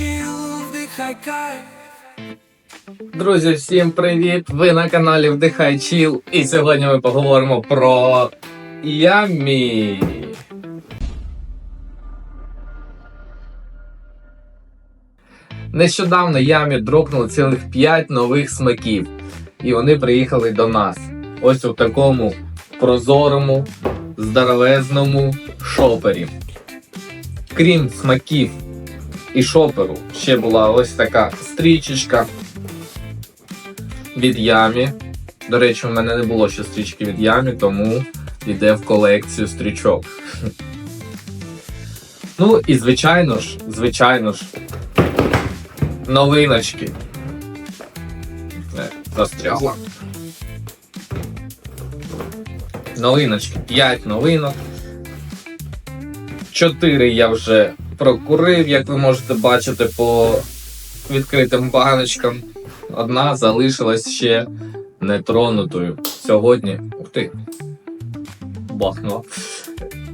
вдихай кайф. Друзі, всім привіт! Ви на каналі Вдихай Чіл. І сьогодні ми поговоримо про Ямі. Нещодавно Ямі дропнули цілих 5 нових смаків. І вони приїхали до нас. Ось у такому прозорому, здоровезному шопері. Крім смаків і шоперу, ще була ось така стрічечка від Ямі. До речі, у мене не було ще стрічки від Ямі, тому йде в колекцію стрічок. Ну і звичайно ж, звичайно ж, новиночки. Е, Застрягла. Новиночки. 5 новинок. 4 я вже прокурив, як ви можете бачити по відкритим баночкам. Одна залишилась ще нетронутою. Сьогодні. Ух ти. Бахнула.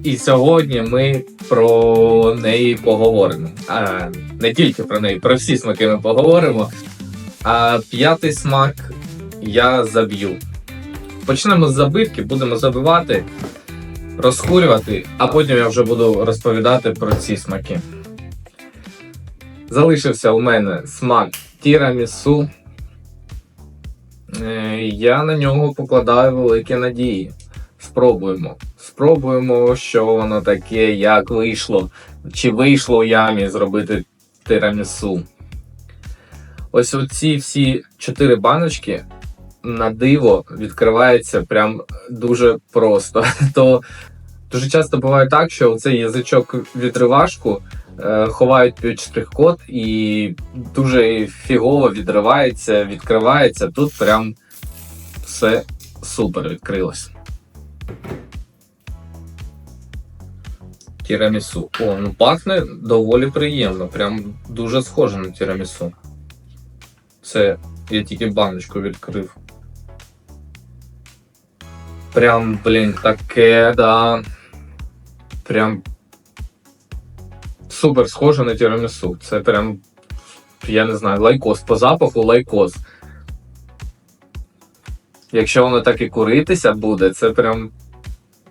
І сьогодні ми про неї поговоримо. А, не тільки про неї, про всі смаки ми поговоримо. А п'ятий смак я заб'ю. Почнемо з забивки, будемо забивати, розхурювати, а потім я вже буду розповідати про ці смаки. Залишився у мене смак тірамісу. Е, Я на нього покладаю великі надії. Спробуємо. Спробуємо, що воно таке, як вийшло. Чи вийшло у ямі зробити тирамісу. Ось оці всі чотири баночки на диво відкриваються прям дуже просто. То дуже часто буває так, що цей язичок відривашку е, ховають під штрих-код і дуже фігово відривається, відкривається. Тут прям все супер відкрилось. Тірамісу. О, ну пахне доволі приємно. Прям дуже схоже на тірамісу. Це я тільки баночку відкрив. Прям, блін, таке, да. Прям супер схоже на тірамісу. Це прям, я не знаю, лайкос. По запаху лайкос. Якщо воно так і куритися буде, це прям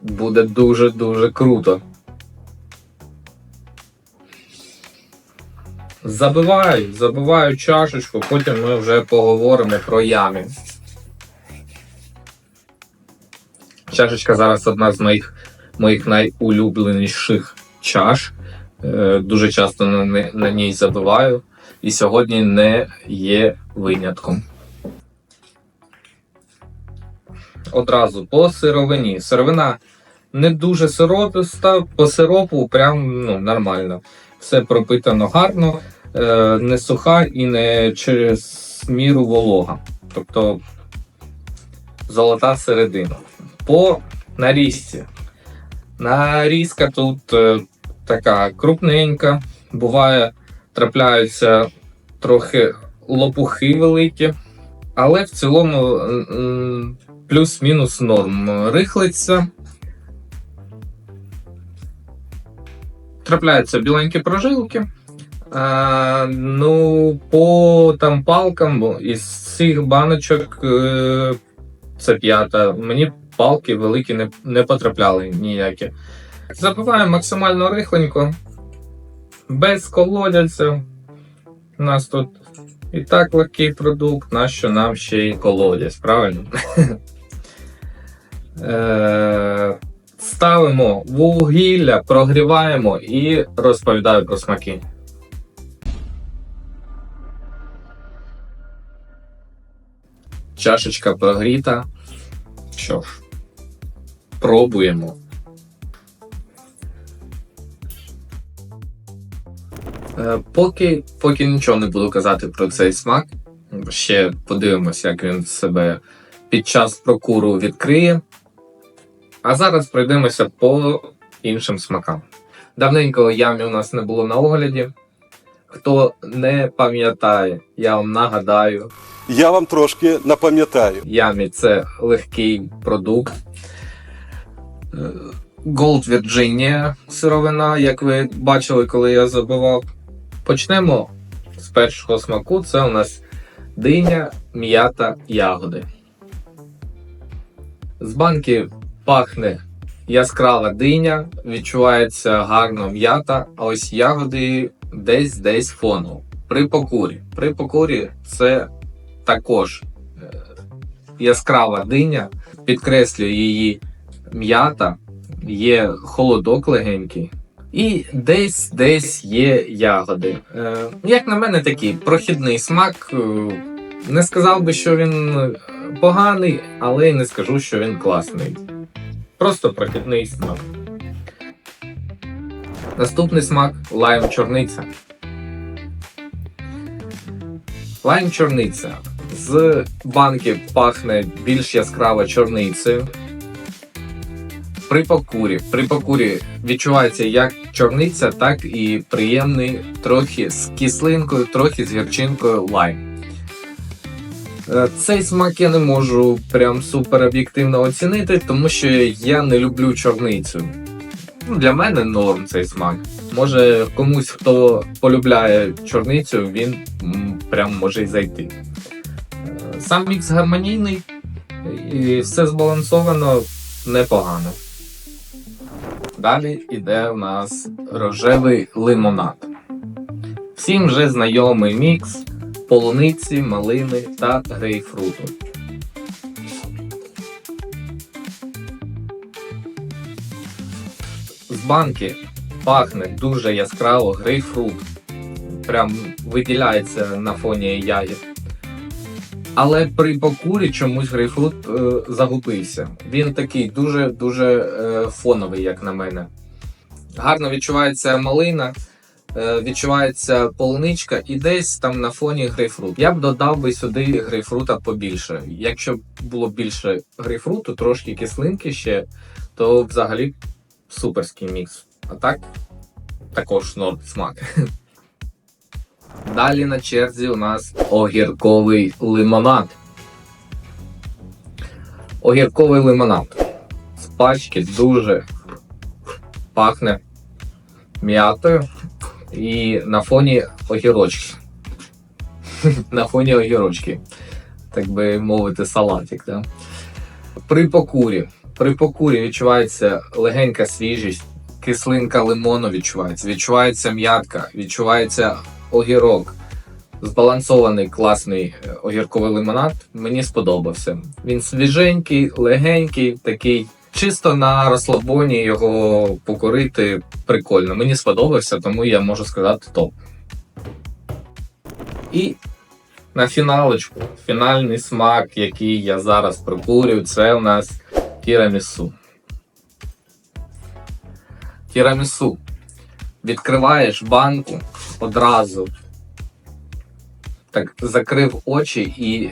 буде дуже-дуже круто. Забиваю, забиваю чашечку, потім ми вже поговоримо про ямі. Чашечка зараз одна з моїх, моїх найулюбленіших чаш. Е, дуже часто на, на ній забиваю. І сьогодні не є винятком. Одразу по сировині. Сировина не дуже сирописта, по сиропу прям ну, нормально. Все пропитано гарно, е, не суха і не через міру волога. Тобто золота середина. По нарізці. Нарізка тут е, така крупненька. Буває, трапляються трохи лопухи великі, але в цілому плюс-мінус норм. Рихлиться. Трапляються біленькі прожилки. А, ну, по там палкам із цих баночок е, це п'ята. Мені палки великі не, не потрапляли ніякі. Забиваємо максимально рихленько, без колодязя. У нас тут і так легкий продукт, нащо нам ще й колодязь, правильно? Е, Ставимо вугілля, прогріваємо і розповідаю про смаки. Чашечка прогріта. Що ж, пробуємо. Е, Поки, поки нічого не буду казати про цей смак. Ще подивимося, як він себе під час прокуру відкриє. А зараз пройдемося по іншим смакам. Давненько ямі у нас не було на огляді. Хто не пам'ятає, я вам нагадаю, Я вам трошки напам'ятаю. Ямі це легкий продукт. Е, Gold Virginia сировина, як ви бачили, коли я забивав. Почнемо З першого смаку це у нас диня, м'ята, ягоди. З банки пахне яскрава диня, відчувається гарно м'ята, а ось ягоди десь десь фоново. При покурі. При покурі це також е, яскрава диня, підкреслює її м'ята, є холодок легенький. І десь десь є ягоди. Е, як на мене, такий прохідний смак. Е, не сказав би, що він поганий, але й не скажу, що він класний. Просто прохідний смак. Наступний смак лайм чорниця. Лайм чорниця. З банки пахне більш яскраво чорницею. При покурі. При покурі відчувається як чорниця, так і приємний трохи з кислинкою, трохи з гірчинкою лайм. Е, Цей смак я не можу прям супер об'єктивно оцінити, тому що я не люблю чорницю. Ну, Для мене норм цей смак. Може комусь, хто полюбляє чорницю, він прям може й зайти. Е, Сам мікс гармонійний і все збалансовано непогано. Далі йде у нас рожевий лимонад. Всім вже знайомий мікс полуниці, малини та грейпфруту. З банки пахне дуже яскраво грейпфрут. Прям виділяється на фоні ягід. Але при покурі чомусь грейпфрут е, загубився. Він такий дуже-дуже е, фоновий, як на мене. Гарно відчувається малина, е, відчувається полуничка і десь там на фоні грейпфрут. Я б додав би сюди грейпфрута побільше. Якщо б було більше грейпфруту, трошки кислинки ще, то взагалі суперський мікс. А так, також норм смак. Далі на черзі у нас огірковий лимонад. Огірковий лимонад. З пачки дуже пахне м'ятою і на фоні огірочки. на фоні огірочки. Так би мовити, салатик. Да? При покурі. При покурі відчувається легенька свіжість, кислинка лимону відчувається, відчувається м'ятка, відчувається огірок. Збалансований класний е, огірковий лимонад. Мені сподобався. Він свіженький, легенький, такий. Чисто на розслабоні його покорити прикольно. Мені сподобався, тому я можу сказати топ. І на фіналочку, фінальний смак, який я зараз прикурю, це у нас тірамісу. Тірамісу. Відкриваєш банку одразу. Так, закрив очі і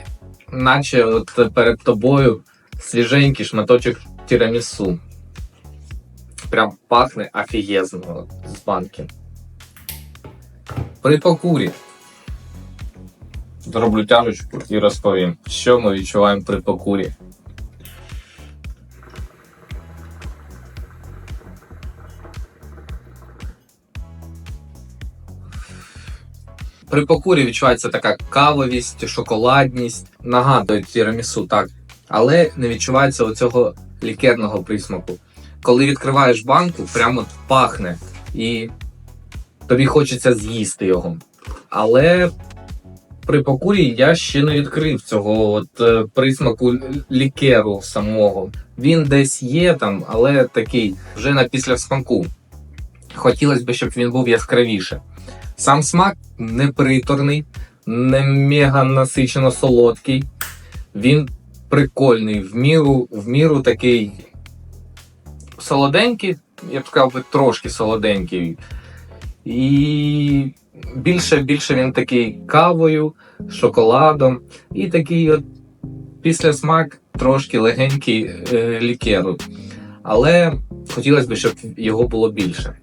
наче от перед тобою свіженький шматочок тірамісу. Прям пахне офігезно з банки. При покурі. Зроблю тяжечку і розповім, що ми відчуваємо при покурі. При покурі відчувається така кавовість, шоколадність, нагадує тірамісу, так. Але не відчувається оцього лікерного присмаку. Коли відкриваєш банку, прямо пахне і тобі хочеться з'їсти його. Але при покурі я ще не відкрив цього от е, присмаку лікеру самого. Він десь є там, але такий вже на післясмаку. Хотілося б, щоб він був яскравіше. Сам смак не приторний, не мега насичено солодкий. Він прикольний, в міру, в міру такий солоденький, я б сказав би трошки солоденький. І більше більше він такий кавою, шоколадом. І такий от після смак трошки легенький е, лікеру. Але хотілося б, щоб його було більше.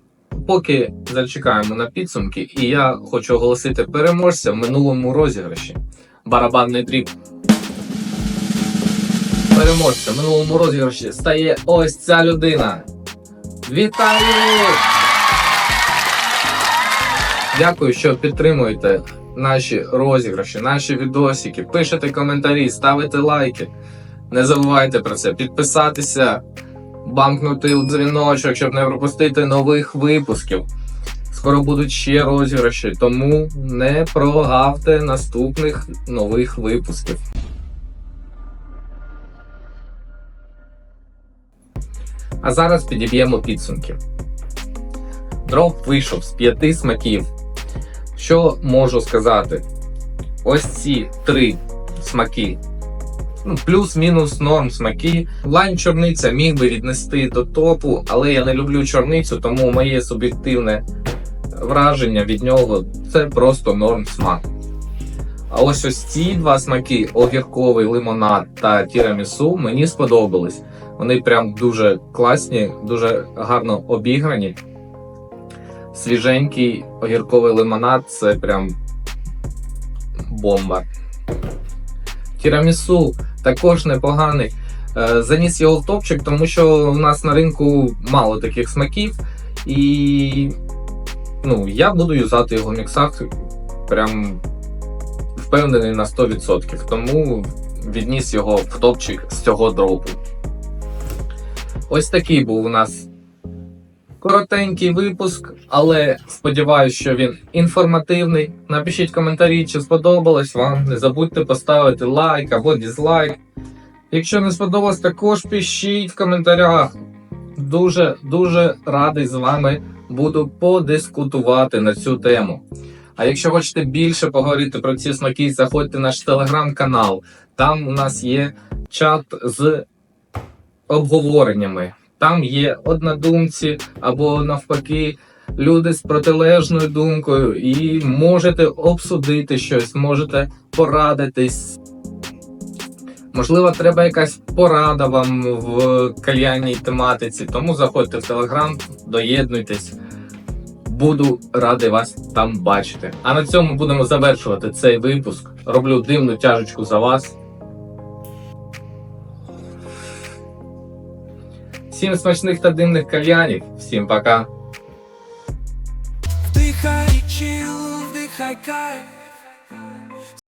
Поки зачекаємо на підсумки, і я хочу оголосити переможця в минулому розіграші. Барабанний дріб. Переможця в минулому розіграші стає ось ця людина. Вітаю! Дякую, що підтримуєте наші розіграші, наші відосики, пишете коментарі, ставите лайки. Не забувайте про це, підписатися, бамкнути у дзвіночок, щоб не пропустити нових випусків. Скоро будуть ще розіграші, тому не прогавте наступних нових випусків. А зараз підіб'ємо підсумки. Дроп вийшов з п'яти смаків. Що можу сказати? Ось ці три смаки. Ну, плюс-мінус норм смаки. Лайн чорниця міг би віднести до топу, але я не люблю чорницю, тому моє суб'єктивне враження від нього це просто норм смак. А ось ось ці два смаки огірковий лимонад та тірамісу мені сподобались. Вони прям дуже класні, дуже гарно обіграні. Свіженький огірковий лимонад це прям бомба. Тірамісу також непоганий. Е, Заніс його в топчик, тому що у нас на ринку мало таких смаків. І ну, я буду юзати його в міксах прям впевнений на 100%. Тому відніс його в топчик з цього дропу. Ось такий був у нас коротенький випуск, але сподіваюся, що він інформативний. Напишіть коментарі, чи сподобалось вам. Не забудьте поставити лайк або дізлайк. Якщо не сподобалось, також пишіть в коментарях. Дуже дуже радий з вами буду подискутувати на цю тему. А якщо хочете більше поговорити про ці смаки, заходьте в наш телеграм-канал. Там у нас є чат з обговореннями. Там є однодумці або навпаки люди з протилежною думкою, і можете обсудити щось, можете порадитись. Можливо, треба якась порада вам в кальянній тематиці, тому заходьте в телеграм, доєднуйтесь. Буду радий вас там бачити. А на цьому будемо завершувати цей випуск. Роблю дивну тяжечку за вас. Всім смачних та димних кальянів. Всім пока. Вдихай чил, вдихай кайф